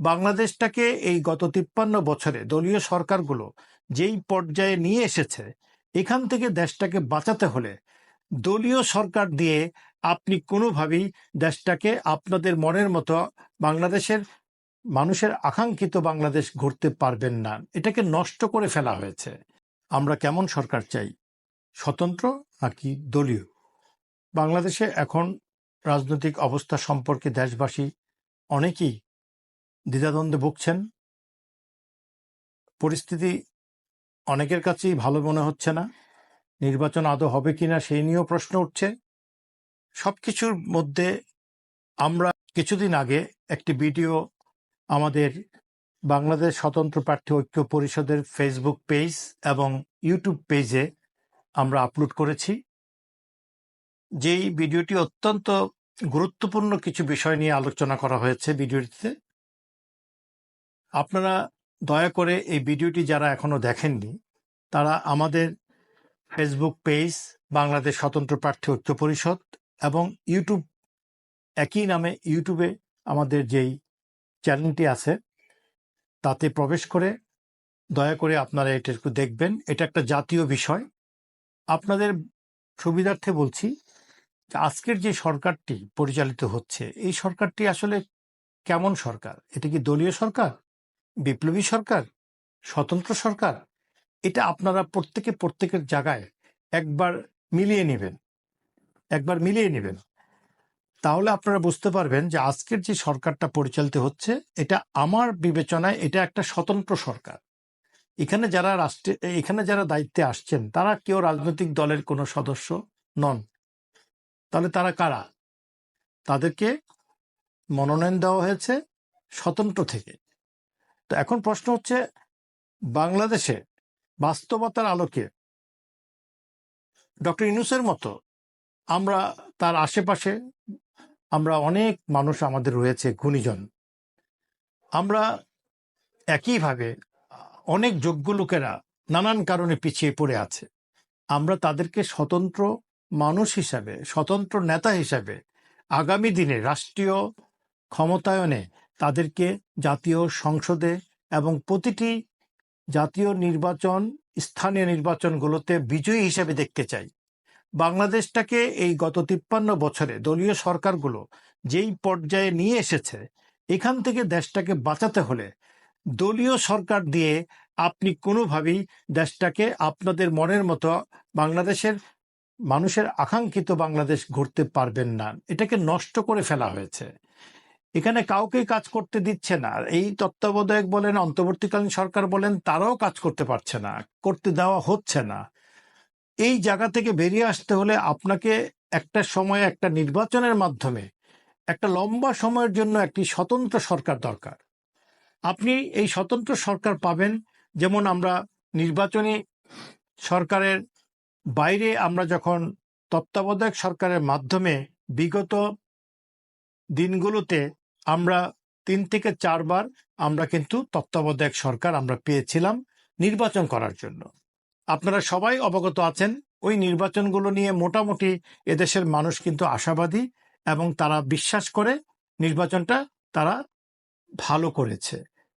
বাংলাদেশটাকে এই গত তিপ্পান্ন বছরে দলীয় সরকারগুলো যেই পর্যায়ে নিয়ে এসেছে, এখান থেকে দেশটাকে বাঁচাতে হলে দলীয় সরকার দিয়ে আপনি কোনোভাবেই দেশটাকে আপনাদের মনের মতো বাংলাদেশের মানুষের আকাঙ্ক্ষিত বাংলাদেশ গড়তে পারবেন না। এটাকে নষ্ট করে ফেলা হয়েছে। আমরা কেমন সরকার চাই? স্বতন্ত্র নাকি দলীয়? বাংলাদেশে এখন রাজনৈতিক অবস্থা সম্পর্কে দেশবাসী অনেকেই দ্বিধাদ্বন্দ্বে ভুগছেন। পরিস্থিতি অনেকের কাছেই ভালো মনে হচ্ছে না। নির্বাচন আদৌ হবে কিনা সেই নিয়েও প্রশ্ন উঠছে। সব কিছুর মধ্যে আমরা কিছুদিন আগে একটি ভিডিও আমাদের বাংলাদেশ স্বতন্ত্র প্রার্থী ঐক্য পরিষদের ফেসবুক পেজ এবং ইউটিউব পেজে আমরা আপলোড করেছি। যেই ভিডিওটি অত্যন্ত গুরুত্বপূর্ণ কিছু বিষয় নিয়ে আলোচনা করা হয়েছে ভিডিওটিতে আপনারা দয়া করে এই ভিডিওটি যারা এখনও দেখেননি, তারা আমাদের ফেসবুক পেজ বাংলাদেশ স্বতন্ত্র প্রার্থী ঐক্য পরিষদ এবং ইউটিউব একই নামে ইউটিউবে আমাদের যেই চ্যানেলটি আছে, তাতে প্রবেশ করে দয়া করে আপনারা এটা একটু দেখবেন। এটা একটা জাতীয় বিষয়। আপনাদের সুবিধার্থে বলছি আজকের যে সরকারটি পরিচালিত হচ্ছে, এই সরকারটি আসলে কেমন সরকার? এটা কি দলীয় সরকার? বিপ্লবী সরকার, স্বতন্ত্র সরকার, এটা আপনারা প্রত্যেকে প্রত্যেকের জায়গায় একবার মিলিয়ে নেবেন। একবার মিলিয়ে নেবেন। তাহলে আপনারা বুঝতে পারবেন যে আজকের যে সরকারটা পরিচালিত হচ্ছে, এটা আমার বিবেচনায় এটা একটা স্বতন্ত্র সরকার। এখানে যারা রাষ্ট্রে, এখানে যারা দায়িত্বে আসছেন, তারা কেউ রাজনৈতিক দলের কোনো সদস্য নন। তাহলে তারা কারা? তাদেরকে মনোনয়ন দেওয়া হয়েছে স্বতন্ত্র থেকে। তো এখন প্রশ্ন হচ্ছে, বাংলাদেশে বাস্তবতার আলোকে ডক্টর ইনুসের মতো আমরা তার আশেপাশে, আমরা অনেক মানুষ আমাদের রয়েছে, গুণীজন। আমরা একইভাবে অনেক যোগ্য লোকেরা নানান কারণে পিছিয়ে পড়ে আছে। আমরা তাদেরকে স্বতন্ত্র মানুষ হিসাবে, স্বতন্ত্র নেতা হিসাবে আগামী দিনে রাষ্ট্রীয় ক্ষমতায়নে তাদেরকে জাতীয় সংসদে এবং প্রতিটি জাতীয় নির্বাচন স্থানীয় নির্বাচনগুলোতে বিজয়ী হিসেবে দেখতে চাই। বাংলাদেশটাকে এই গত তিপ্পান্ন বছরে দলীয় সরকারগুলো যেই পর্যায়ে নিয়ে এসেছে, এখান থেকে দেশটাকে বাঁচাতে হলে দলীয় সরকার দিয়ে আপনি কোনোভাবেই দেশটাকে আপনাদের মনের মতো বাংলাদেশের মানুষের আকাঙ্ক্ষিত বাংলাদেশ ঘুরতে পারবেন না। এটাকে নষ্ট করে ফেলা হয়েছে। এখানে কাউকেই কাজ করতে দিচ্ছে না। এই তত্ত্বাবধায়ক বলেন, অন্তর্বর্তীকালীন সরকার বলেন, তারাও কাজ করতে পারছে না, করতে দেওয়া হচ্ছে না। এই জায়গা থেকে বেরিয়ে আসতে হলে আপনাকে একটা সময় একটা নির্বাচনের মাধ্যমে একটা লম্বা সময়ের জন্য একটি স্বতন্ত্র সরকার দরকার। আপনি এই স্বতন্ত্র সরকার পাবেন, যেমন আমরা নির্বাচনী সরকারের বাইরে আমরা যখন তত্ত্বাবধায়ক সরকারের মাধ্যমে বিগত দিনগুলোতে আমরা তিন থেকে চারবার আমরা কিন্তু তত্ত্বাবধায়ক সরকার আমরা পেয়েছিলাম নির্বাচন করার জন্য। আপনারা সবাই অবগত আছেন, ওই নির্বাচনগুলো নিয়ে মোটামুটি এদেশের মানুষ কিন্তু আশাবাদী এবং তারা বিশ্বাস করে নির্বাচনটা তারা ভালো করেছে।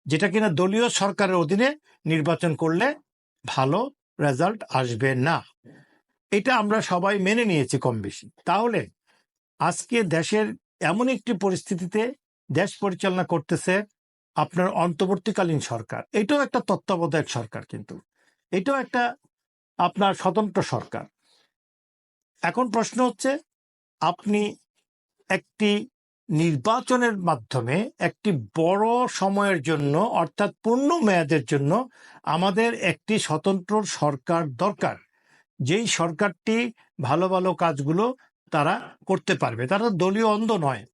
যেটা কিনা দলীয় সরকারের অধীনে নির্বাচন করলে ভালো রেজাল্ট আসবে না। এটা আমরা সবাই মেনে নিয়েছি কম বেশি। তাহলে আজকে দেশের এমন একটি পরিস্থিতিতে দেশ পরিচালনা করতেছে আপনার অন্তর্বর্তীকালীন সরকার। এটাও একটা তত্ত্বাবধায়ক সরকার কিন্তু। এটাও একটা আপনার স্বতন্ত্র সরকার। এখন প্রশ্ন হচ্ছে, আপনি একটি নির্বাচনের মাধ্যমে একটি বড় সময়ের জন্য, অর্থাৎ পূর্ণ মেয়াদের জন্য আমাদের একটি স্বতন্ত্র সরকার দরকার। যেই সরকারটি ভালো ভালো কাজগুলো তারা করতে পারবে। তারা দলীয় অন্ধ নয়।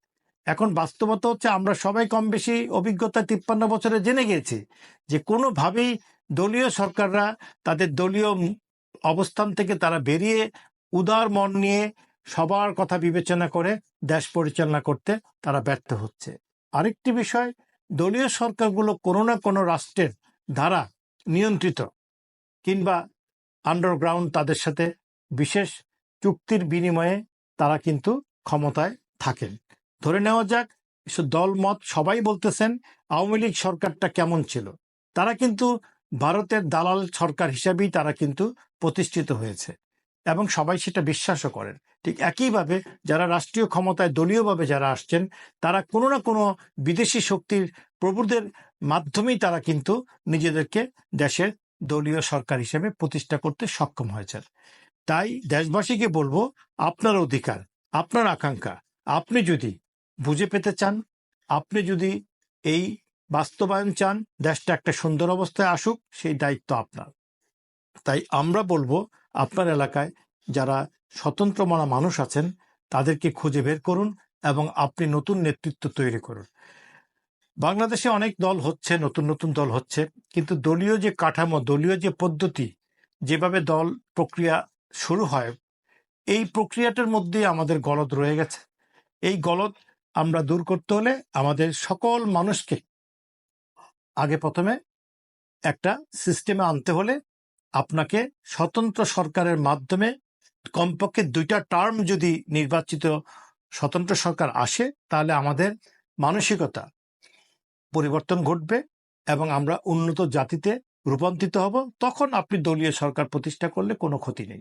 এখন বাস্তবতা হচ্ছে আমরা সবাই কম বেশি অভিজ্ঞতা তিপ্পান্ন বছরে জেনে গিয়েছি যে কোনোভাবেই দলীয় সরকাররা তাদের দলীয় অবস্থান থেকে তারা বেরিয়ে উদার মন নিয়ে সবার কথা বিবেচনা করে দেশ পরিচালনা করতে তারা ব্যর্থ হচ্ছে। আরেকটি বিষয়, দলীয় সরকারগুলো কোনো না কোনো রাষ্ট্রের দ্বারা নিয়ন্ত্রিত কিংবা আন্ডারগ্রাউন্ড তাদের সাথে বিশেষ চুক্তির বিনিময়ে তারা কিন্তু ক্ষমতায় থাকেন। ধরে নেওয়া যাক, এসব দল মত সবাই বলতেছেন আওয়ামী লীগ সরকারটা কেমন ছিল। তারা কিন্তু ভারতের দালাল সরকার হিসাবেই তারা কিন্তু প্রতিষ্ঠিত হয়েছে এবং সবাই সেটা বিশ্বাসও করেন। ঠিক একইভাবে যারা রাষ্ট্রীয় ক্ষমতায় দলীয়ভাবে যারা আসছেন, তারা কোনো না কোনো বিদেশি শক্তির প্রভুদের মাধ্যমেই তারা কিন্তু নিজেদেরকে দেশের দলীয় সরকার হিসেবে প্রতিষ্ঠা করতে সক্ষম হয়েছেন। তাই দেশবাসীকে বলব, আপনার অধিকার, আপনার আকাঙ্ক্ষা, আপনি যদি বুঝে পেতে চান, আপনি যদি এই বাস্তবায়ন চান, দেশটা একটা সুন্দর অবস্থায় আসুক, সেই দায়িত্ব আপনার। তাই আমরা বলব, আপনার এলাকায় যারা স্বতন্ত্র মনা মানুষ আছেন, তাদেরকে খুঁজে বের করুন এবং আপনি নতুন নেতৃত্ব তৈরি করুন। বাংলাদেশে অনেক দল হচ্ছে, নতুন নতুন দল হচ্ছে, কিন্তু দলীয় যে কাঠামো, দলীয় যে পদ্ধতি, যেভাবে দল প্রক্রিয়া শুরু হয়, এই প্রক্রিয়াটার মধ্যে আমাদের গলদ রয়ে গেছে। এই গলদ আমরা দূর করতে হলে আমাদের সকল মানুষকে আগে প্রথমে একটা সিস্টেমে আনতে হলে আপনাকে স্বতন্ত্র সরকারের মাধ্যমে কমপক্ষে দুইটা টার্ম যদি নির্বাচিত স্বতন্ত্র সরকার আসে, তাহলে আমাদের মানসিকতা পরিবর্তন ঘটবে এবং আমরা উন্নত জাতিতে রূপান্তরিত হব। তখন আপনি দলীয় সরকার প্রতিষ্ঠা করলে কোনো ক্ষতি নেই।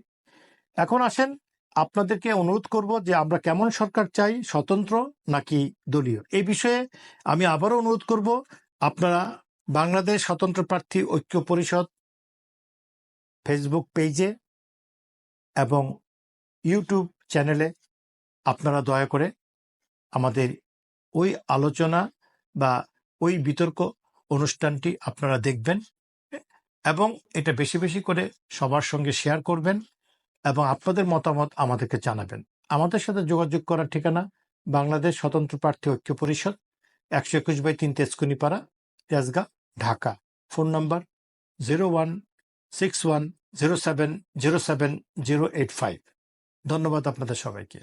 এখন আসেন আপনাদেরকে অনুরোধ করব যে আমরা কেমন সরকার চাই, স্বতন্ত্র নাকি দলীয়? এই বিষয়ে আমি আবারও অনুরোধ করব, আপনারা বাংলাদেশ স্বতন্ত্র প্রার্থী ঐক্য পরিষদ ফেসবুক পেজে এবং ইউটিউব চ্যানেলে আপনারা দয়া করে আমাদের ওই আলোচনা বা ওই বিতর্ক অনুষ্ঠানটি আপনারা দেখবেন এবং এটা বেশি বেশি করে সবার সঙ্গে শেয়ার করবেন। এবং আপনাদের মতামত আমাদেরকে জানাবেন। আমাদের সাথে যোগাযোগ করার ঠিকানা বাংলাদেশ স্বতন্ত্র প্রার্থী ঐক্য পরিষদ, একশো একুশ বাই তিন Tejkunipara, Tejgaon, Dhaka. Phone number zero one six one zero seven zero seven zero eight five. ধন্যবাদ আপনাদের সবাইকে।